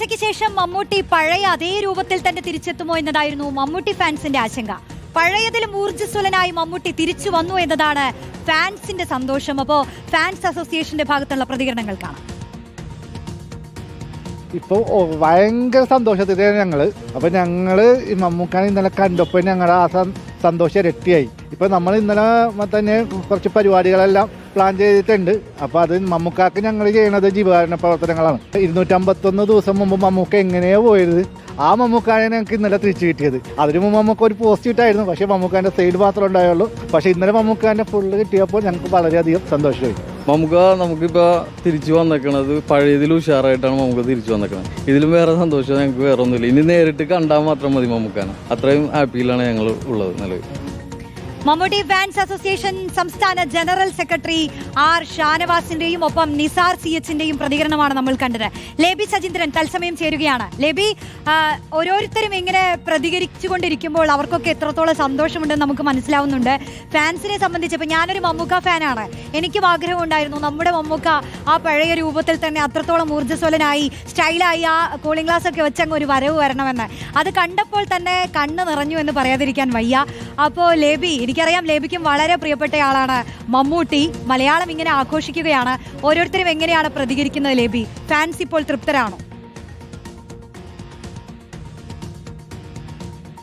ചികിത്സയ്ക്ക് ശേഷം മമ്മൂട്ടി പഴയ അതേ രൂപത്തിൽ തന്നെ തിരിച്ചെത്തുമോ എന്നതായിരുന്നു മമ്മൂട്ടി ഫാൻസിന്റെ ആശങ്ക. പഴയതിലും ഊർജസ്വലനായി മമ്മൂട്ടി തിരിച്ചു വന്നു എന്നതാണ് ഫാൻസിന്റെ സന്തോഷം. അപ്പോ ഫാൻസ് അസോസിയേഷന്റെ ഭാഗത്തുള്ള പ്രതികരണങ്ങൾ കാണാം. ഇപ്പോൾ ഭയങ്കര സന്തോഷത്തിലാണ് ഞങ്ങൾ അപ്പോൾ ഞങ്ങൾ ഈ മമ്മൂക്കാനെ ഇന്നലെ കണ്ടപ്പോൾ ഞങ്ങളുടെ ആ സന്തോഷം ഇരട്ടിയായി ഇപ്പോൾ നമ്മൾ ഇന്നലെ തന്നെ കുറച്ച് പരിപാടികളെല്ലാം പ്ലാൻ ചെയ്തിട്ടുണ്ട്. അപ്പോൾ അത് മമ്മൂക്കാക്ക് ഞങ്ങൾ ചെയ്യണത് ജീവകാരണ പ്രവർത്തനങ്ങളാണ്. ഇരുന്നൂറ്റമ്പത്തൊന്ന് ദിവസം മുമ്പ് മമ്മൂക്ക എങ്ങനെയാ പോയത്? ആ മമ്മൂക്കാനെ ഞങ്ങൾക്ക് ഇന്നലെ തിരിച്ചു കിട്ടിയത്. അതിന് മുമ്പ് മമ്മൂക്ക ഒരു പോസ്റ്റ് ഇട്ടായിരുന്നു. പക്ഷേ മമ്മൂക്കാന്റെ സൈഡ് മാത്രമേ ഉണ്ടായുള്ളൂ. പക്ഷേ ഇന്നലെ മമ്മൂക്കാന്റെ ഫുള്ള് കിട്ടിയപ്പോൾ ഞങ്ങൾക്ക് വളരെയധികം സന്തോഷമായി. നമുക്ക് നമുക്കിപ്പോൾ തിരിച്ചു വന്നേക്കണത് പഴയതിൽ ഉഷാറായിട്ടാണ് നമുക്ക് തിരിച്ചു വന്നേക്കണത്. ഇതിലും വേറെ സന്തോഷം ഞങ്ങൾക്ക് വേറെ ഒന്നുമില്ല ഇനി നേരിട്ട് കണ്ടാൽ മാത്രം മതി മമുക്കാണ് അത്രയും ഹാപ്പിയിലാണ് ഞങ്ങൾ ഉള്ളത് നിലവിൽ. മമ്മൂട്ടി ഫാൻസ് അസോസിയേഷൻ സംസ്ഥാന ജനറൽ സെക്രട്ടറി ആർ ഷാനവാസിന്റെയും ഒപ്പം നിസാർ സി എച്ചിന്റെയും പ്രതികരണമാണ് നമ്മൾ കണ്ടത്. ലേബി സജീന്ദ്രൻ തത്സമയം ചേരുകയാണ്. ലേബി ഓരോരുത്തരും ഇങ്ങനെ പ്രതികരിച്ചുകൊണ്ടിരിക്കുമ്പോൾ അവർക്കൊക്കെ എത്രത്തോളം സന്തോഷമുണ്ടെന്ന് നമുക്ക് മനസ്സിലാവുന്നുണ്ട്. ഫാൻസിനെ സംബന്ധിച്ച് ഇപ്പൊ ഞാനൊരു മമ്മൂക്ക ഫാനാണ്. എനിക്കും ആഗ്രഹം ഉണ്ടായിരുന്നു നമ്മുടെ മമ്മൂക്ക ആ പഴയ രൂപത്തിൽ തന്നെ അത്രത്തോളം ഊർജസ്വലനായി സ്റ്റൈലായി ആ കൂളിംഗ് ഗ്ലാസ് ഒക്കെ വെച്ചങ്ങ് ഒരു വരവ് വരണമെന്ന്. അത് കണ്ടപ്പോൾ തന്നെ കണ്ണ് നിറഞ്ഞു എന്ന് പറയാതിരിക്കാൻ വയ്യ. അപ്പോൾ ലേബി എനിക്കറിയാം ലേബിക്കും വളരെ പ്രിയപ്പെട്ടയാളാണ് മമ്മൂട്ടി. മലയാളം ഇങ്ങനെ ആഘോഷിക്കുകയാണ്. ഓരോരുത്തരും എങ്ങനെയാണ് പ്രതികരിക്കുന്നത് ലേബി? ഫാൻസ് ഇപ്പോൾ തൃപ്തരാണോ?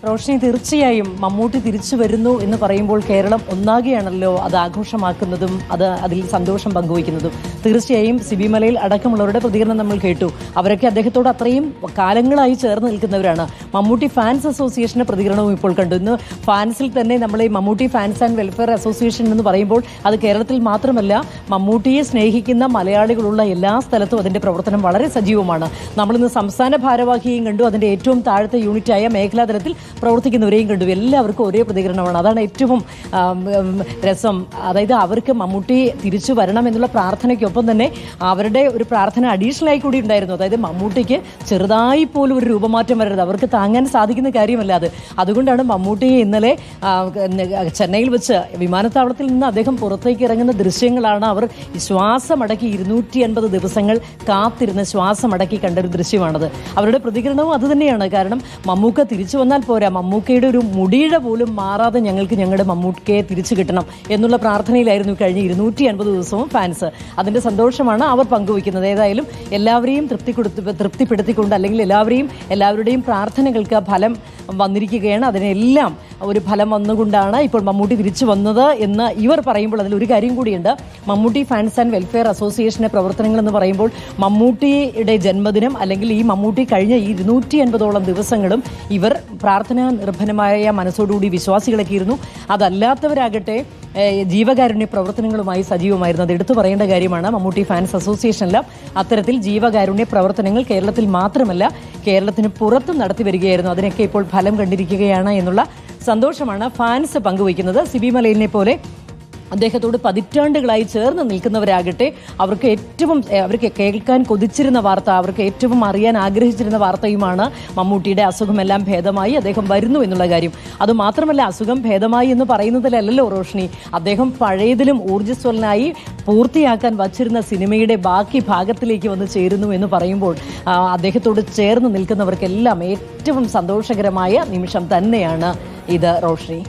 റോഷിനി തീർച്ചയായും മമ്മൂട്ടി തിരിച്ചു വരുന്നു എന്ന് പറയുമ്പോൾ കേരളം ഒന്നാകെയാണല്ലോ അത് ആഘോഷമാക്കുന്നതും അത് അതിൽ സന്തോഷം പങ്കുവയ്ക്കുന്നതും. തീർച്ചയായും സിബിമലയിൽ അടക്കമുള്ളവരുടെ പ്രതികരണം നമ്മൾ കേട്ടു. അവരൊക്കെ അദ്ദേഹത്തോട് അത്രയും കാലങ്ങളായി ചേർന്ന് നിൽക്കുന്നവരാണ്. മമ്മൂട്ടി ഫാൻസ് അസോസിയേഷന്റെ പ്രതികരണവും ഇപ്പോൾ കണ്ടു. ഇന്ന് ഫാൻസിൽ തന്നെ നമ്മൾ ഈ Mammootty fans and welfare association എന്ന് പറയുമ്പോൾ അത് കേരളത്തിൽ മാത്രമല്ല മമ്മൂട്ടിയെ സ്നേഹിക്കുന്ന മലയാളികളുള്ള എല്ലാ സ്ഥലത്തും അതിന്റെ പ്രവർത്തനം വളരെ സജീവമാണ്. നമ്മളിന്ന് സംസ്ഥാന ഭാരവാഹിയെയും കണ്ടു. അതിന്റെ ഏറ്റവും താഴത്തെ യൂണിറ്റായ മേഖലാതലത്തിൽ പ്രവർത്തിക്കുന്നവരെയും കണ്ടു. എല്ലാവർക്കും ഒരേ പ്രതികരണമാണ്. അതാണ് ഏറ്റവും രസം. അതായത് അവർക്ക് മമ്മൂട്ടി തിരിച്ചു വരണം എന്നുള്ള പ്രാർത്ഥനയ്ക്കൊപ്പം തന്നെ അവരുടെ ഒരു പ്രാർത്ഥന അഡീഷണൽ ആയി കൂടി ഉണ്ടായിരുന്നു. അതായത് മമ്മൂട്ടിക്ക് ചെറുതായി പോലും ഒരു രൂപമാറ്റം വരരുത്. അവർക്ക് താങ്ങാൻ സാധിക്കുന്ന കാര്യമല്ല അത്. അതുകൊണ്ടാണ് മമ്മൂട്ടിയെ ഇന്നലെ ചെന്നൈയിൽ വെച്ച് വിമാനത്താവളത്തിൽ നിന്ന് അദ്ദേഹം പുറത്തേക്ക് ഇറങ്ങുന്ന ദൃശ്യങ്ങളാണ് അവർ ശ്വാസമടക്കി ഇരുന്നൂറ്റി അൻപത് ദിവസങ്ങൾ കാത്തിരുന്ന് ശ്വാസമടക്കി കണ്ട ഒരു ദൃശ്യമാണത്. അവരുടെ പ്രതികരണവും അതുതന്നെയാണ് കാരണം മമ്മൂക്ക തിരിച്ചു വന്നാൽ പോരാ മമ്മൂക്കയുടെ ഒരു മുടിയുടെ പോലും മാറാതെ ഞങ്ങൾക്ക് ഞങ്ങളുടെ മമ്മൂക്കയെ തിരിച്ചു കിട്ടണം എന്നുള്ള പ്രാർത്ഥനയിലായിരുന്നു കഴിഞ്ഞ ഇരുന്നൂറ്റി അൻപത് ദിവസവും ഫാൻസ് അതിന്റെ സന്തോഷമാണ് അവർ പങ്കുവയ്ക്കുന്നത്. ഏതായാലും എല്ലാവരെയും തൃപ്തി കൊടുത്ത് തൃപ്തിപ്പെടുത്തിക്കൊണ്ട് അല്ലെങ്കിൽ എല്ലാവരെയും എല്ലാവരുടെയും പ്രാർത്ഥനകൾക്ക് ഫലം വന്നിരിക്കുകയാണ്. അതിനെല്ലാം ഒരു ഫലം വന്നുകൊണ്ടാണ് ഇപ്പോൾ മമ്മൂട്ടി തിരിച്ചു വന്നത് എന്ന് ഇവർ പറയുമ്പോൾ അതിൽ ഒരു കാര്യം കൂടിയുണ്ട്. മമ്മൂട്ടി ഫാൻസ് ആൻഡ് വെൽഫെയർ അസോസിയേഷന്റെ പ്രവർത്തനങ്ങൾ എന്ന് പറയുമ്പോൾ മമ്മൂട്ടിയുടെ ജന്മദിനം അല്ലെങ്കിൽ ഈ മമ്മൂട്ടി കഴിഞ്ഞ ഇരുന്നൂറ്റി അൻപതോളം ദിവസങ്ങളും ഇവർ പ്രാർത്ഥനാ നിർഭരമായ മനസ്സോടുകൂടി വിശ്വാസികളൊക്കെ ഇരുന്നു അതല്ലാത്തവരാകട്ടെ ജീവകാരുണ്യ പ്രവർത്തനങ്ങളുമായി സജീവമായിരുന്നു. അത് എടുത്തു പറയേണ്ട കാര്യമാണ് മമ്മൂട്ടി ഫാൻസ് അസോസിയേഷനിലും അത്തരത്തിൽ ജീവകാരുണ്യ പ്രവർത്തനങ്ങൾ കേരളത്തിൽ മാത്രമല്ല കേരളത്തിന് പുറത്തും നടത്തി വരികയായിരുന്നു. അതിനൊക്കെ ഇപ്പോൾ ഫലം കണ്ടിരിക്കുകയാണ് എന്നുള്ള സന്തോഷമാണ് ഫാൻസ് പങ്കുവയ്ക്കുന്നത്. സിബി മലയിലിനെ പോലെ അദ്ദേഹത്തോട് പതിറ്റാണ്ടുകളായി ചേർന്ന് നിൽക്കുന്നവരാകട്ടെ അവർക്ക് ഏറ്റവും അവർക്ക് കേൾക്കാൻ കൊതിച്ചിരുന്ന വാർത്ത അവർക്ക് ഏറ്റവും അറിയാൻ ആഗ്രഹിച്ചിരുന്ന വാർത്തയുമാണ് മമ്മൂട്ടിയുടെ അസുഖമെല്ലാം ഭേദമായി അദ്ദേഹം വരുന്നു എന്നുള്ള കാര്യം. അതുമാത്രമല്ല അസുഖം ഭേദമായി എന്ന് പറയുന്നതിലല്ലല്ലോ റോഷ്നി. അദ്ദേഹം പഴയതിലും ഊർജസ്വലനായി പൂർത്തിയാക്കാൻ വച്ചിരുന്ന സിനിമയുടെ ബാക്കി ഭാഗത്തിലേക്ക് വന്ന് ചേരുന്നു എന്ന് പറയുമ്പോൾ അദ്ദേഹത്തോട് ചേർന്ന് നിൽക്കുന്നവർക്കെല്ലാം ഏറ്റവും സന്തോഷകരമായ നിമിഷം തന്നെയാണ് ഇത് റോഷ്നി.